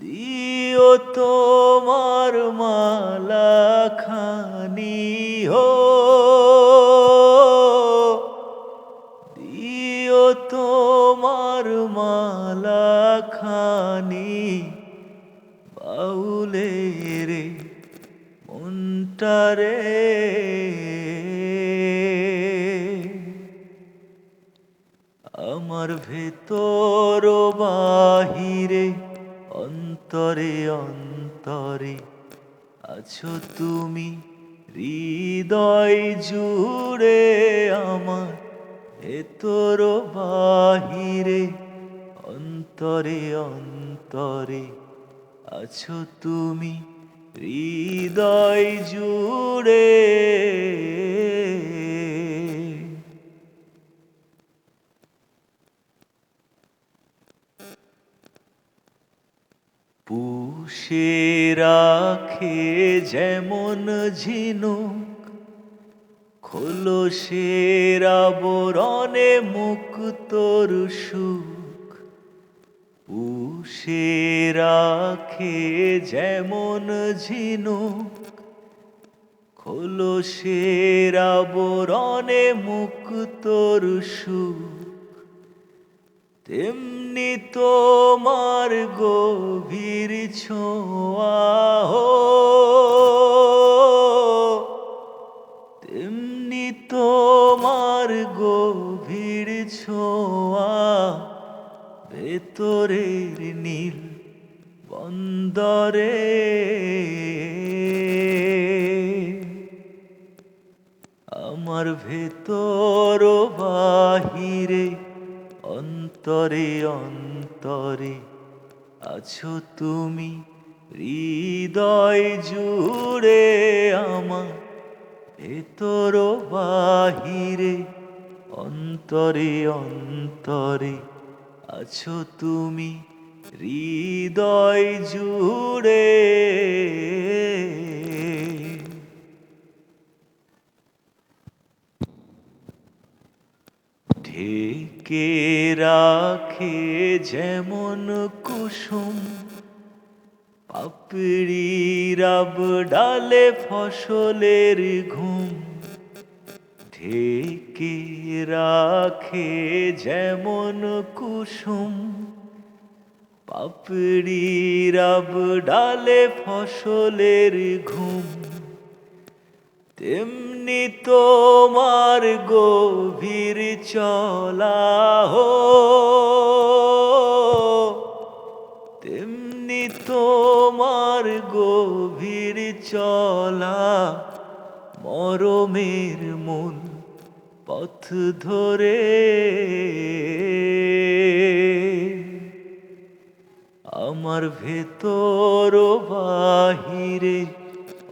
দিও তোমার মালা খানি হো। দিও তোমার মালা খানি বাউলে রে মনটারে আমার ভেতর বাহিরে অন্তরে অন্তরে আছো তুমি। হৃদয় জুড়ে আমার ভেতর ও বাহিরে, অন্তরে অন্তরে আছো তুমি। হৃদয় জুড়ে পুষে রাখে যেমন ঝিনুক, খোলসের আবরণে মুক্তর সুখ পুষে রাখে যেমন ঝিনুক, খোলসের আবরণে মুক্তর সুখ তেমনি তোমার গভীর ছোঁয়া তেমনি তোমার গভীর ছোঁয়া ভেতরের নীল বন্দরে। আমার ভেতর বাহিরে অন্তরে অন্তরে আছো তুমি, হৃদয় জুড়ে আমার। ভেতর ও বাহিরে, অন্তরে অন্তরে আছো তুমি, হৃদয় জুড়ে ঢেকে রাখে যেমন কুসুম। পাপড়ি রাব ডালে ফসলের ঘুম। ঢেকে রাখে যেমন কুসুম। পাপড়ি রাব ডালে ফসলের ঘুম। তেমনি তোমার গভীর চলা হো। তেমনি তোমার গভীর চলা মরমের মূল পথ ধরে। আমার ভেতর বাহিরে